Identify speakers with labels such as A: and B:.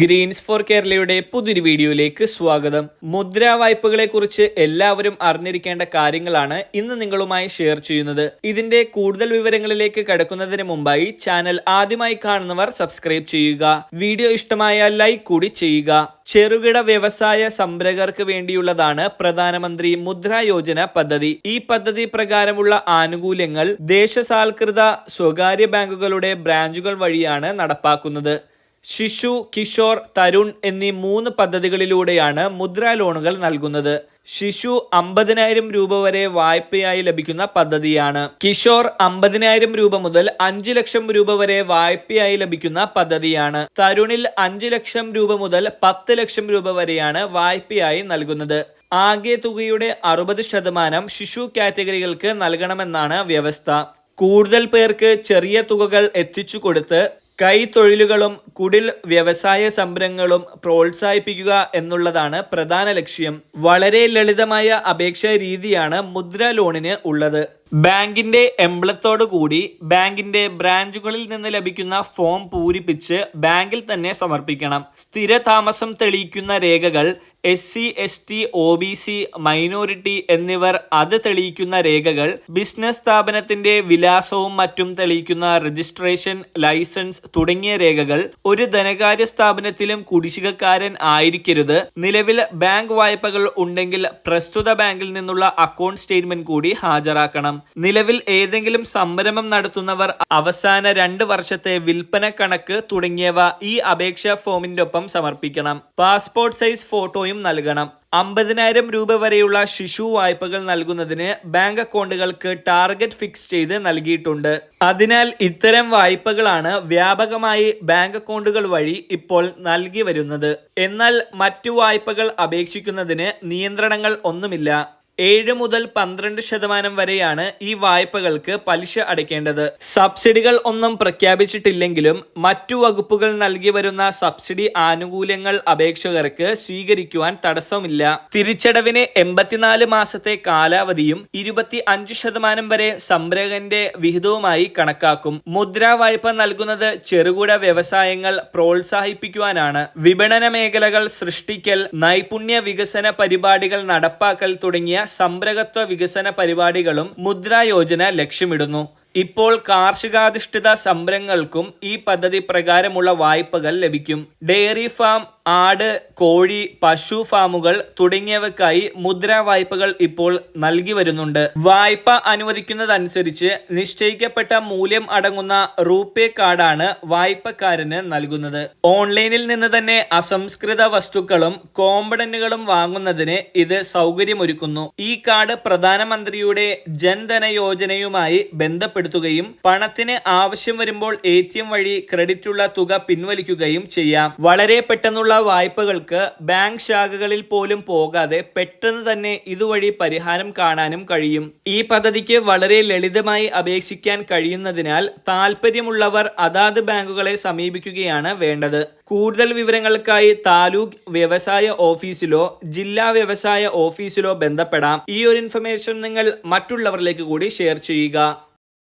A: Green's four കേരളയുടെ പുതിയൊരു വീഡിയോയിലേക്ക് സ്വാഗതം. മുദ്രാ വായ്പകളെ കുറിച്ച് എല്ലാവരും അറിഞ്ഞിരിക്കേണ്ട കാര്യങ്ങളാണ് ഇന്ന് നിങ്ങളുമായി ഷെയർ ചെയ്യുന്നത്. ഇതിന്റെ കൂടുതൽ വിവരങ്ങളിലേക്ക് കടക്കുന്നതിന് മുമ്പായി ചാനൽ ആദ്യമായി കാണുന്നവർ സബ്സ്ക്രൈബ് ചെയ്യുക. വീഡിയോ ഇഷ്ടമായ ലൈക്ക് കൂടി ചെയ്യുക. ചെറുകിട വ്യവസായ സംരംഭകർക്ക് വേണ്ടിയുള്ളതാണ് പ്രധാനമന്ത്രി മുദ്രാ യോജന പദ്ധതി. ഈ പദ്ധതി പ്രകാരമുള്ള ആനുകൂല്യങ്ങൾ ദേശസാൽകൃത സ്വകാര്യ ബാങ്കുകളുടെ ബ്രാഞ്ചുകൾ വഴിയാണ് നടപ്പാക്കുന്നത്. ശിശു കിഷോർ തരുൺ എന്നീ മൂന്ന് പദ്ധതികളിലൂടെയാണ് മുദ്രാ ലോണുകൾ നൽകുന്നത്. ശിശു അമ്പതിനായിരം രൂപ വരെ വായ്പയായി ലഭിക്കുന്ന പദ്ധതിയാണ്. കിഷോർ അമ്പതിനായിരം രൂപ മുതൽ അഞ്ചു ലക്ഷം രൂപ വരെ വായ്പയായി ലഭിക്കുന്ന പദ്ധതിയാണ്. തരുണിൽ അഞ്ചു ലക്ഷം രൂപ മുതൽ പത്ത് ലക്ഷം രൂപ വരെയാണ് വായ്പയായി നൽകുന്നത്. ആകെ തുകയുടെ അറുപത് ശതമാനം ശിശു കാറ്റഗറികൾക്ക് നൽകണമെന്നാണ് വ്യവസ്ഥ. കൂടുതൽ പേർക്ക് ചെറിയ തുകകൾ എത്തിച്ചു കൊടുത്ത് കൈത്തൊഴിലുകളും കുടിൽ വ്യവസായ സംരംഭങ്ങളും പ്രോത്സാഹിപ്പിക്കുക എന്നുള്ളതാണ് പ്രധാന ലക്ഷ്യം. വളരെ ലളിതമായ അപേക്ഷാ രീതിയാണ് മുദ്ര ലോണിന് ഉള്ളത്. ബാങ്കിന്റെ എംബ്ലത്തോടു കൂടി ബാങ്കിന്റെ ബ്രാഞ്ചുകളിൽ നിന്ന് ലഭിക്കുന്ന ഫോം പൂരിപ്പിച്ച് ബാങ്കിൽ തന്നെ സമർപ്പിക്കണം. സ്ഥിര താമസം തെളിയിക്കുന്ന രേഖകൾ S C S T O B C minority എന്നിവർ അത് തെളിയിക്കുന്ന രേഖകൾ ബിസിനസ് സ്ഥാപനത്തിന്റെ വിലാസവും മറ്റും തെളിയിക്കുന്ന രജിസ്ട്രേഷൻ ലൈസൻസ് തുടങ്ങിയ രേഖകൾ ഒരു ധനകാര്യ സ്ഥാപനത്തിലും കുടിശ്ശികക്കാരൻ ആയിരിക്കരുത്. നിലവിൽ ബാങ്ക് വായ്പകൾ ഉണ്ടെങ്കിൽ പ്രസ്തുത ബാങ്കിൽ നിന്നുള്ള അക്കൗണ്ട് സ്റ്റേറ്റ്മെന്റ് കൂടി ഹാജരാക്കണം. നിലവിൽ ഏതെങ്കിലും സംരംഭം നടത്തുന്നവർ അവസാന രണ്ട് വർഷത്തെ വിൽപ്പന കണക്ക് തുടങ്ങിയവ ഈ അപേക്ഷാ ഫോമിന്റെ ഒപ്പം സമർപ്പിക്കണം. പാസ്പോർട്ട് സൈസ് ഫോട്ടോയും നൽകണം. അമ്പതിനായിരം രൂപ വരെയുള്ള ശിശു വായ്പകൾ നൽകുന്നതിന് ബാങ്ക് അക്കൗണ്ടുകൾക്ക് ടാർഗറ്റ് ഫിക്സ് ചെയ്ത് നൽകിയിട്ടുണ്ട്. അതിനാൽ ഇത്തരം വായ്പകളാണ് വ്യാപകമായി ബാങ്ക് അക്കൗണ്ടുകൾ വഴി ഇപ്പോൾ നൽകി വരുന്നത്. എന്നാൽ മറ്റു വായ്പകൾ അപേക്ഷിക്കുന്നതിന് നിയന്ത്രണങ്ങൾ ഒന്നുമില്ല. ഏഴ് മുതൽ പന്ത്രണ്ട് ശതമാനം വരെയാണ് ഈ വായ്പകൾക്ക് പലിശ അടയ്ക്കേണ്ടത്. സബ്സിഡികൾ ഒന്നും പ്രഖ്യാപിച്ചിട്ടില്ലെങ്കിലും മറ്റു വകുപ്പുകൾ നൽകി വരുന്ന സബ്സിഡി ആനുകൂല്യങ്ങൾ അപേക്ഷകർക്ക് സ്വീകരിക്കുവാൻ തടസ്സമില്ല. തിരിച്ചടവിന് എൺപത്തിനാല് മാസത്തെ കാലാവധിയും ഇരുപത്തി അഞ്ച് ശതമാനം വരെ സംരംഭകന്റെ വിഹിതവുമായി കണക്കാക്കും. മുദ്രാ വായ്പ നൽകുന്നത് ചെറുകിട വ്യവസായങ്ങൾ പ്രോത്സാഹിപ്പിക്കുവാനാണ്. വിപണന മേഖലകൾ സൃഷ്ടിക്കൽ നൈപുണ്യ വികസന പരിപാടികൾ നടപ്പാക്കൽ തുടങ്ങിയ സംരംഭകത്വ വികസന പരിപാടികളും മുദ്രാ യോജന ലക്ഷ്യമിടുന്നു. ഇപ്പോൾ കാർഷികാധിഷ്ഠിത സംരംഭങ്ങൾക്കും ഈ പദ്ധതി പ്രകാരമുള്ള വായ്പകൾ ലഭിക്കും. ഡെയറി ഫാം ആട് കോഴി പശു ഫാമുകൾ തുടങ്ങിയവക്കായി മുദ്രാ വായ്പകൾ ഇപ്പോൾ നൽകി വരുന്നുണ്ട്. വായ്പ അനുവദിക്കുന്നതനുസരിച്ച് നിശ്ചയിക്കപ്പെട്ട മൂല്യം അടങ്ങുന്ന റൂപേ കാർഡാണ് വായ്പക്കാരന് നൽകുന്നത്. ഓൺലൈനിൽ നിന്ന് തന്നെ അസംസ്കൃത വസ്തുക്കളും കോമ്പണന്റുകളും വാങ്ങുന്നതിന് ഇത് സൗകര്യമൊരുക്കുന്നു. ഈ കാർഡ് പ്രധാനമന്ത്രിയുടെ ജൻധന യോജനയുമായി ബന്ധപ്പെടുത്തുകയും പണത്തിന് ആവശ്യം വരുമ്പോൾ എ വഴി ക്രെഡിറ്റുള്ള തുക പിൻവലിക്കുകയും ചെയ്യാം. വളരെ പെട്ടെന്നുള്ള വായ്പകൾക്ക് ബാങ്ക് ശാഖകളിൽ പോലും പോകാതെ പെട്ടെന്ന് തന്നെ ഇതുവഴി പരിഹാരം കാണാനും കഴിയും. ഈ പദ്ധതിക്ക് വളരെ ലളിതമായി അപേക്ഷിക്കാൻ കഴിയുന്നതിനാൽ താല്പര്യമുള്ളവർ അതാത് ബാങ്കുകളെ സമീപിക്കുകയാണ് വേണ്ടത്. കൂടുതൽ വിവരങ്ങൾക്കായി താലൂക്ക് വ്യവസായ ഓഫീസിലോ ജില്ലാ വ്യവസായ ഓഫീസിലോ ബന്ധപ്പെടാം. ഈ ഒരു ഇൻഫർമേഷൻ നിങ്ങൾ മറ്റുള്ളവരിലേക്ക് കൂടി ഷെയർ ചെയ്യുക.